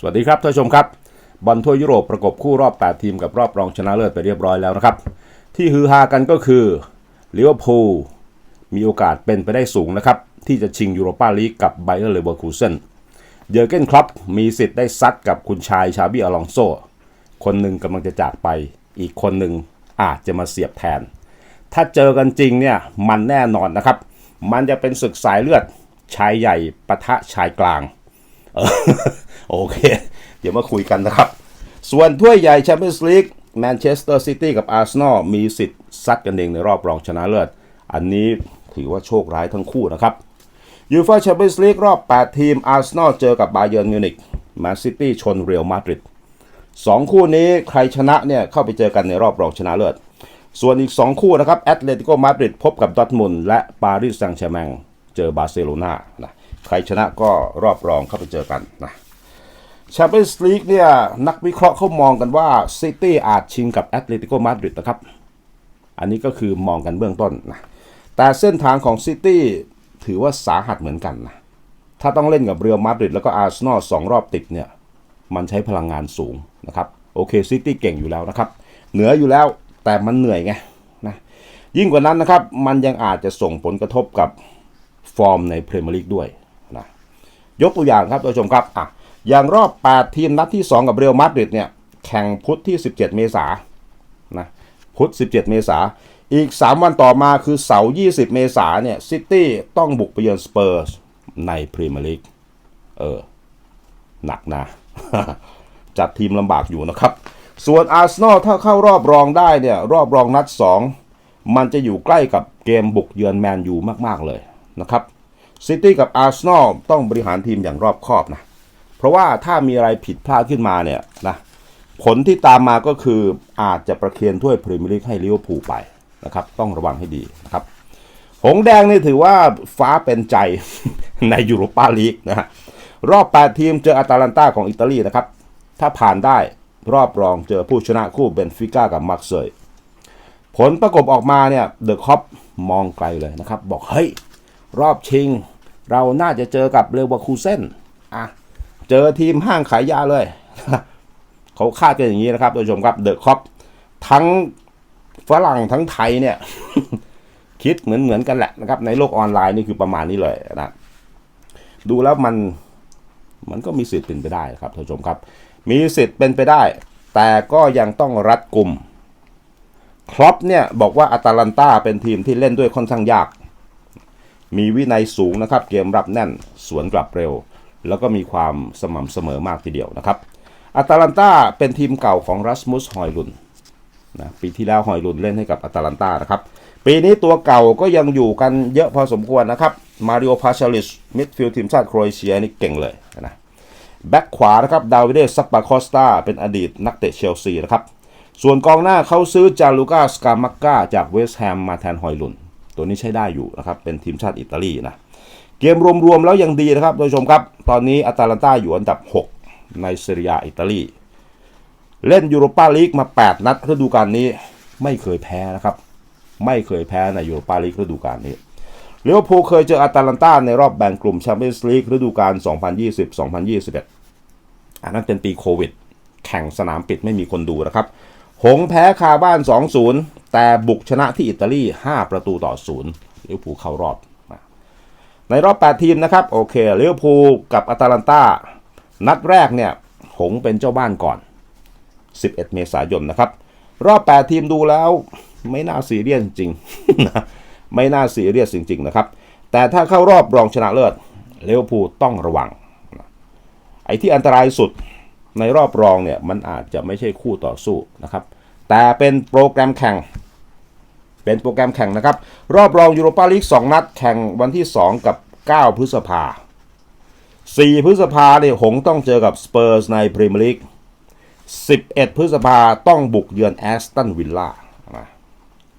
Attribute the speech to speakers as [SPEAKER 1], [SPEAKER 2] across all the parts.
[SPEAKER 1] สวัสดีครับท่านผู้ชมครับบอลทั่วยุโรปประกบคู่รอบ 8 ทีมกับรอบรองชนะเลิศไปเรียบร้อยแล้วนะครับ ที่ฮือฮากันก็คือลิเวอร์พูลมีโอกาสเป็นไปได้สูงนะครับ ที่จะชิงยูโรปาลีกกับไบเออร์เลเวอร์คูเซนเยอร์เกนคล็อปมีสิทธิ์ได้ซัดกับคุณชายชาบิอลองโซ คนหนึ่งกำลังจะจากไป อีกคนหนึ่งอาจจะมาเสียบแทน ถ้าเจอกันจริงเนี่ยมันแน่นอนนะครับ มันจะเป็นศึกสายเลือดชายใหญ่ปะทะชายกลาง โอเค เดี๋ยวมาคุยกันนะครับ ส่วนถ้วยใหญ่แชมเปี้ยนส์ลีกแมนเชสเตอร์ซิตี้กับอาร์เซนอลมีสิทธิ์ซัดกันเองในรอบรองชนะเลิศ อันนี้ถือว่าโชคร้ายทั้งคู่นะครับยูฟ่าแชมเปี้ยนส์ลีกรอบ 8 ทีมอาร์เซนอลเจอกับบาเยิร์นมิวนิกแมนซิตี้ชนเรอัลมาดริดสองคู่นี้ใครชนะเนี่ยเข้าไปเจอกันในรอบรองชนะเลิศ ส่วนอีก 2 คู่นะครับแอตเลติโกมาดริดพบกับดอทมุนด์และปารีสแซงต์แชร์แมงเจอบาร์เซโลนานะใครชนะก็รอบรองเข้าไปเจอกันนะ แชมเปี้ยนส์ลีกเนี่ยนักวิเคราะห์เขามองกันว่าซิตี้อาจชิงกับแอตเลติโกมาดริดนะครับ อันนี้ก็คือมองกันเบื้องต้นนะ แต่เส้นทางของซิตี้ถือว่าสาหัสเหมือนกันนะ ถ้าต้องเล่นกับเรอัลมาดริดแล้วก็อาร์เซนอลสองรอบติดเนี่ยมันใช้พลังงานสูงนะครับ โอเคซิตี้เก่งอยู่แล้วนะครับ เหนืออยู่แล้วแต่มันเหนื่อยไงนะยิ่งกว่านั้นนะครับ มันยังอาจจะส่งผลกระทบกับฟอร์มในพรีเมียร์ลีกด้วยนะยกตัวอย่างครับท่านผู้ชมครับอะ อย่างรอบ 8 ทีมนัดที่ 2 กับเรอัลมาดริดเนี่ยแข่งพุธที่ 17 เมษายนนะพุธ 17 เมษายนอีก 3 วันต่อมาคือเสาร์20 เมษายนเนี่ยซิตี้ต้องบุกไปเยือนสเปอร์สในพรีเมียร์ลีกเออ หนักนะจัดทีมลำบากอยู่นะครับ ส่วนอาร์เซนอลถ้าเข้ารอบรองได้เนี่ยรอบรองนัด 2 มันจะอยู่ใกล้กับเกมบุกเยือนแมนยูมาก ๆ เลยนะครับซิตี้กับอาร์เซนอลต้องบริหารทีมอย่างรอบคอบนะ เพราะว่าถ้ามีอะไรผิดพลาดขึ้นมาเนี่ยนะผลที่ตามมาก็คืออาจจะประเคียนถ้วยพรีเมียร์ลีกให้ลิเวอร์พูลไปนะครับ ต้องระวังให้ดีนะครับ หงแดงนี่ถือว่าฟ้าเป็นใจในยูโรปาลีกนะฮะรอบ 8 ทีมเจออาตาลันตาของอิตาลีนะครับ ถ้าผ่านได้รอบรองเจอผู้ชนะคู่เบนฟิก้ากับมาร์เซยผลประกบออกมาเนี่ยเดอะคอปมองไกลเลยนะครับ บอกเฮ้ย รอบชิง เราน่าจะเจอกับเลเวอร์คูเซนอะ เจอทีมห้างขายยาเลยเขาคาดกันอย่างนี้นะครับท่านผู้ชมครับเดอะคอปทั้งฝรั่งทั้งไทยเนี่ย คิดเหมือนเหมือนกันแหละนะครับ ในโลกออนไลน์นี่คือประมาณนี้เลยนะดูแล้วมันมันก็มีสิทธิ์เป็นไปได้ครับท่านผู้ชมครับ มีสิทธิ์เป็นไปได้ แต่ก็ยังต้องรัดกลุ่มครอปเนี่ยบอกว่าอาตาลันตาเป็นทีมที่เล่นด้วยค่อนข้างยาก มีวินัยสูงนะครับ เกมรับแน่น สวนกลับเร็ว แล้วก็มีความสม่ำเสมอมากทีเดียวนะครับอาตาลันตาเป็นทีมเก่าของรัสมุสฮอยลุนนะปีที่แล้วฮอยลุนเล่นให้กับอาตาลันตานะครับปีนี้ตัวเก่าก็ยังอยู่กันเยอะพอสมควรนะครับมาริโอพาชาลิชมิดฟิลด์ทีมชาติโครเอเชียนี่เก่งเลยนะแบ็คขวานะครับดาวิเดซัปปาคอสตาเป็นอดีตนักเตะเชลซีนะครับส่วนกองหน้าเขาซื้อจาลูกาสกามักกาจากเวสต์แฮมมาแทนฮอยลุน ตัวนี้ใช้ได้อยู่นะครับเป็นทีมชาติอิตาลีนะ เกมรวมๆแล้วยังดีนะครับท่านผู้ชมครับ ตอนนี้อาตาลันตาอยู่อันดับ 6 ในเซเรียอิตาลี เล่นยูโรปาลีกมา 8 นัดฤดูกาลนี้ไม่เคยแพ้นะครับ ไม่เคยแพ้ในยูโรปาลีกฤดูกาลนี้เลวพูเคยเจออาตาลันตาในรอบแบ่งกลุ่มแชมเปี้ยนส์ลีกฤดูกาล 2020-2021 อันนั้นเป็นปีโควิด แข่งสนามปิดไม่มีคนดูนะครับ หงแพ้คาบ้าน 2-0 แต่บุกชนะที่อิตาลี 5 ประตูต่อ 0เลวพูเข้ารอบ ในรอบ 8 ทีมนะครับ โอเคลิเวอร์พูลกับอาตาลันตานัดแรกเนี่ย หงเป็นเจ้าบ้านก่อน 11 เมษายนนะครับ รอบ 8 ทีมดูแล้ว ไม่น่าซีเรียสจริงๆไม่น่าซีเรียสจริง ๆ นะครับ แต่ถ้าเข้ารอบรองชนะเลิศลิเวอร์พูลต้องระวัง ไอ้ที่อันตรายสุดในรอบรองเนี่ย มันอาจจะไม่ใช่คู่ต่อสู้นะครับ แต่เป็นโปรแกรมแข่งเป็นโปรแกรมแข่งนะครับ รอบรองยูโรปาลีก2 นัดแข่งวันที่ 2 กับ 9 พฤษภา 4 พฤษภาเนี่ยหงต้องเจอกับสเปอร์สในพรีเมียร์ลีก 11 พฤษภาต้องบุกเยือนแอสตันวิลล่า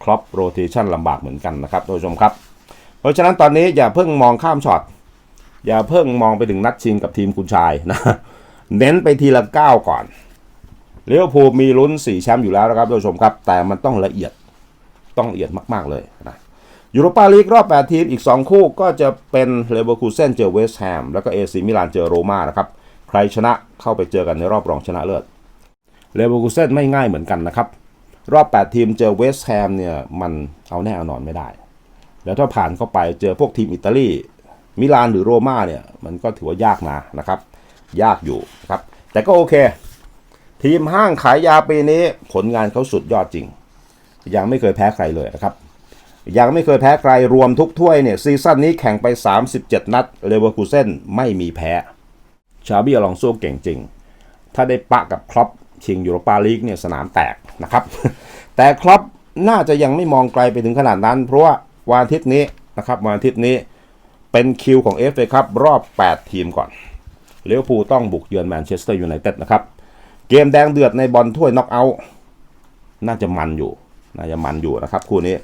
[SPEAKER 1] ครอปโรเทชันลำบากเหมือนกันนะครับท่านผู้ชมครับ เพราะฉะนั้นตอนนี้อย่าเพิ่งมองข้ามช็อต อย่าเพิ่งมองไปถึงนัดชิงกับทีมคุณชายนะ เน้นไปทีละก้าก่อนเลิเวอร์พูมีลุ้น4แชมป์อยู่แล้วนะครับท่านผู้ชมครับ แต่มันต้องละเอียดต้องละเอียดมาก ๆเลยนะ ยูโรปาลีกรอบ 8 ทีมอีก 2 คู่ก็จะเป็นเลเวอร์คูเซนเจอเวสต์แฮมแล้วก็เอซีมิลานเจอโรม่านะครับ ใครชนะเข้าไปเจอกันในรอบรองชนะเลิศเลเวอร์คูเซนไม่ง่ายเหมือนกันนะครับ รอบ 8 ทีมเจอเวสต์แฮมเนี่ยมันเอาแน่เอานอนไม่ได้ แล้วถ้าผ่านเข้าไปเจอพวกทีมอิตาลีมิลานหรือโรม่าเนี่ยมันก็ถือว่ายากนะนะครับ ยากอยู่ครับแต่ก็โอเค ทีมห้างขายยาปีนี้ผลงานเขาสุดยอดจริง ยังไม่เคยแพ้ใครเลยนะครับ ยังไม่เคยแพ้ใครรวมทุกถ้วยเนี่ยซีซั่นนี้แข่งไป 37 นัดเลเวอร์คูเซนไม่มีแพ้ ชาบี้อลองโซ่เก่งจริง ถ้าได้ปะกับครอปชิงยูโรปาลีกเนี่ยสนามแตกนะครับ แต่ครอปน่าจะยังไม่มองไกลไปถึงขนาดนั้น เพราะว่าวันอาทิตย์นี้นะครับวันอาทิตย์นี้เป็นคิวของ FA ครับรอบ 8 ทีมก่อนเลี้ยวภูต้องบุกเยือนแมนเชสเตอร์ยูไนเต็ดนะครับ เกมแดงเดือดในบอลถ้วยน็อกเอาท์น่าจะมันอยู่ น่าจะมันอยู่นะครับ คู่นี้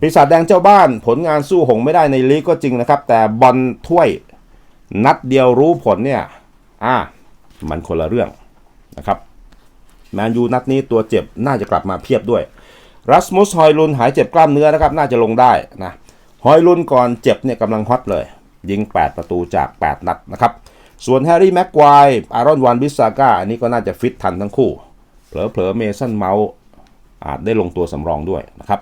[SPEAKER 1] ปีศาจแดงเจ้าบ้านผลงานสู้หงไม่ได้ในลีกก็จริงนะครับ แต่บอลถ้วยนัดเดียวรู้ผลเนี่ยอ่ามันคนละเรื่องนะครับแมนยูนัดนี้ตัวเจ็บน่าจะกลับมาเพียบด้วยรัสมุสฮอยลุนหายเจ็บกล้ามเนื้อนะครับ น่าจะลงได้นะฮอยลุนก่อนเจ็บเนี่ยกำลังฮอตเลย ยิง 8 ประตูจาก 8 นัดนะครับ ส่วนแฮร์รี่แม็กควายอารอนวันบิสซาก้าอันนี้ก็น่าจะฟิตทันทั้งคู่ เผลอๆเมสันเมาส์อาจได้ลงตัวสำรองด้วยนะครับ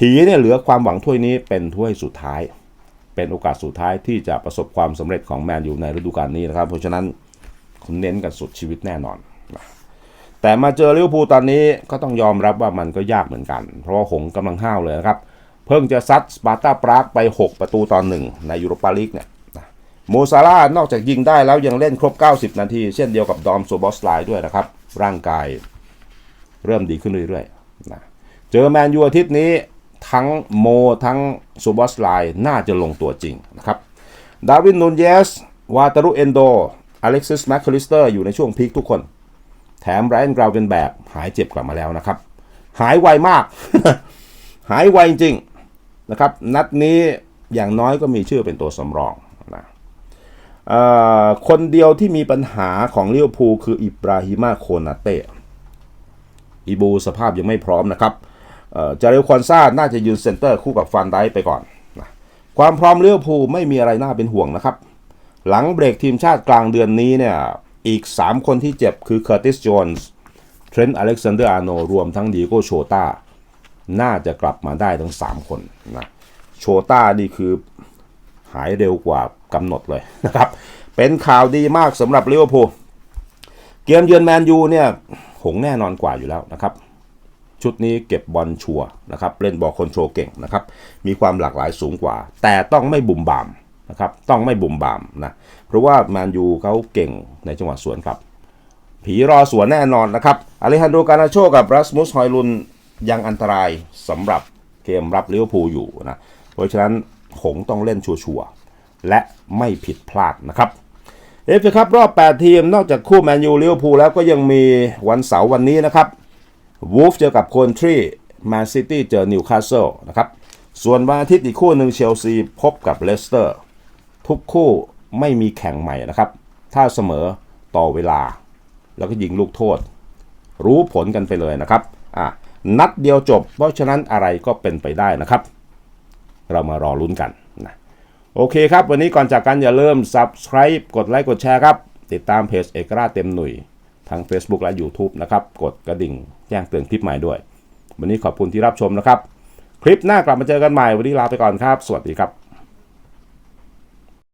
[SPEAKER 1] ผีเนี่ยเหลือความหวังถ้วยนี้เป็นถ้วยสุดท้าย เป็นโอกาสสุดท้ายที่จะประสบความสำเร็จของแมนยูในฤดูกาลนี้นะครับ เพราะฉะนั้นคุณเน้นกันสุดชีวิตแน่นอน แต่มาเจอลิเวอร์พูลตอนนี้ก็ต้องยอมรับว่ามันก็ยากเหมือนกัน เพราะว่าหงส์กำลังห้าวเลยนะครับ เพิ่งจะซัดสปาร์ตาปรากไป 6 ประตูตอนหนึ่งในยูโรปาลีกเนี่ยโมซาร่านอกจากยิงได้แล้วยังเล่นครบ 90 นาที เช่นเดียวกับดอมโซบอสไลด้วยนะครับ ร่างกายเริ่มดีขึ้นเรื่อยๆนะเจอแมนยูอาทิตย์นี้ ทั้งโมทั้งซูบอสไลน์น่าจะลงตัวจริงนะครับดาวินนูนเยส วาตารุเอนโด อเล็กซิสแมคคลิสเตอร์อยู่ในช่วงพีคทุกคน แถมไรอันกราวเวนแบกหายเจ็บกลับมาแล้วนะครับ หายไวมาก หายไวจริงนะครับ นัดนี้อย่างน้อยก็มีชื่อเป็นตัวสำรองนะคนเดียวที่มีปัญหาของเลิเวอร์พูคืออิบราฮิมาโคนาเตอีบูสภาพยังไม่พร้อมนะครับ จาเรลควอนซ่าน่าจะยืนเซนเตอร์คู่กับฟันไดไปก่อนนะความพร้อมลิเวอร์พูไม่มีอะไรน่าเป็นห่วงนะครับ หลังเบรกทีมชาติกลางเดือนนี้เนี่ยอีก 3 คนที่เจ็บคือเคอร์ติสโจนส์เทรนต์อเล็กซานเดอร์อาร์โนรวมทั้งดีโก้โชตาน่าจะกลับมาได้ทั้ง 3 คนนะโชตานี่คือหายเร็วกว่ากำหนดเลยนะครับ เป็นข่าวดีมากสำหรับลิเวอร์พูลเกมเยือนแมนยูเนี่ยหงแน่นอนกว่าอยู่แล้วนะครับ ชุดนี้เก็บบอลชัวนะครับเล่นบอลคอนโทรลเก่งนะครับมีความหลากหลายสูงกว่า แต่ต้องไม่บุ่มบามนะครับต้องไม่บุ่มบามนะเพราะว่าแมนยูเขาเก่งในจังหวะสวนครับผีรอสวนแน่นอนนะครับอเลฮันโดกานาโชกับรัสมุสฮอยลุนยังอันตรายสำหรับเกมรับเลิเวพูอยู่นะเพราะฉะนั้นหงต้องเล่นชัวร์และไม่ผิดพลาดนะครับเอฟครับรอบ 8 ทีมนอกจากคู่แมนยูเลิเวพูแล้วก็ยังมีวันเสาร์วันนี้นะครับ วูฟเจอกับโคนทรีแมนซิตี้เจอนิวคาสเซิลนะครับ ส่วนวันอาทิตย์อีกคู่หนึ่งเชลซีพบกับเลสเตอร์ ทุกคู่ไม่มีแข่งใหม่นะครับ ถ้าเสมอต่อเวลา แล้วก็ยิงลูกโทษ รู้ผลกันไปเลยนะครับอะนัดเดียวจบ เพราะฉะนั้นอะไรก็เป็นไปได้นะครับ เรามารอลุ้นกันนะโอเคครับ วันนี้ก่อนจากกันอย่าลืม subscribe กดไลค์กดแชร์ครับ ติดตามเพจเอกราเต็มหนุ่ย ทาง Facebook และ YouTube นะครับ กดกระดิ่งแจ้งเตือนคลิปใหม่ด้วย วันนี้ขอบคุณที่รับชมนะครับ คลิปหน้ากลับมาเจอกันใหม่ วันนี้ลาไปก่อนครับ สวัสดีครับ